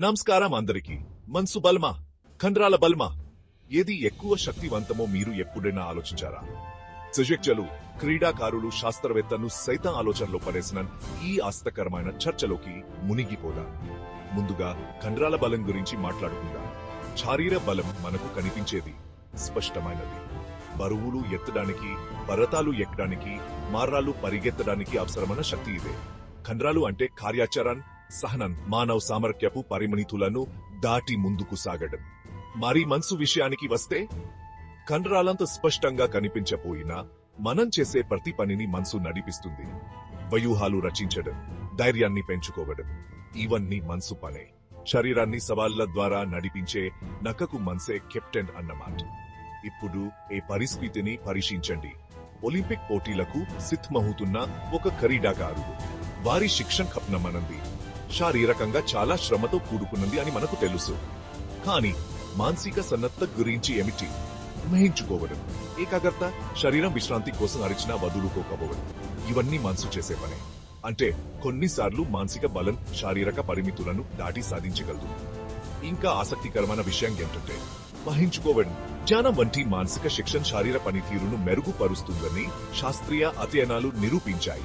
నమస్కారం అందరికీ. మన్సు బల్మా కండ్రాల బల్మా. ఏది ఎక్కువ శక్తివంతమో మీరు ఎప్పుడైనా ఆలోచించారా? సజెక్చలు క్రీడాకారులు శాస్త్రవేత్తను సైతం ఆలోచనలో పడేసిన ఈ ఆస్తకరమైన చర్చలోకి మునిగిపోదా. ముందుగా కండ్రాల బలం గురించి మాట్లాడుకుందాం. శారీర బలం మనకు కనిపించేది స్పష్టమైనది. బరువులు ఎత్తడానికి పర్వతాలు ఎక్కడానికి మార్రాలు పరిగెత్తడానికి అవసరమైన శక్తి ఇదే. కండ్రాలు అంటే కార్యాచరణ సహనం మానవ సామర్థ్యపు పరిమితులను దాటి ముందుకు సాగడం. మరి మనసు విషయానికి వస్తే కండరాలంత స్పష్టంగా కనిపించపోయినా మనం చేసే ప్రతి పనిని మనసు నడిపిస్తుంది. వ్యూహాలు రచించడం ధైర్యాన్ని పెంచుకోవడం ఇవన్నీ మనసు పనే. శరీరాన్ని సవాళ్ళ ద్వారా నడిపించే నకకు మనసే కెప్టెన్ అన్నమాట. ఇప్పుడు ఈ పరిస్థితిని పరీక్షించండి. ఒలింపిక్ పోటీలకు సిద్ధమవుతున్న ఒక క్రీడాకారుడు. వారి శిక్షణ కప్నమనంది శారీరకంగా చాలా శ్రమతో కూడుకున్నది అని మనకు తెలుసు. కానీ మానసిక సన్నద్ధత గురించి ఏమిటి? మహించుకోవడం ఏకాగ్రత శరీరం విశ్రాంతి కోసం అరిచినా వదులుకోకపోవడం. ఇవన్నీ మనసు చేసే పనే. అంటే కొన్నిసార్లు మానసిక బలం శారీరక పరిమితులను దాటి సాధించగలదు. ఇంకా ఆసక్తికరమైన విషయం ఏంటంటే వహించుకోవడం. ధ్యానం వంటి మానసిక శిక్షణ శారీర పనితీరును మెరుగుపరుస్తుందని శాస్త్రీయ అధ్యయనాలు నిరూపించాయి.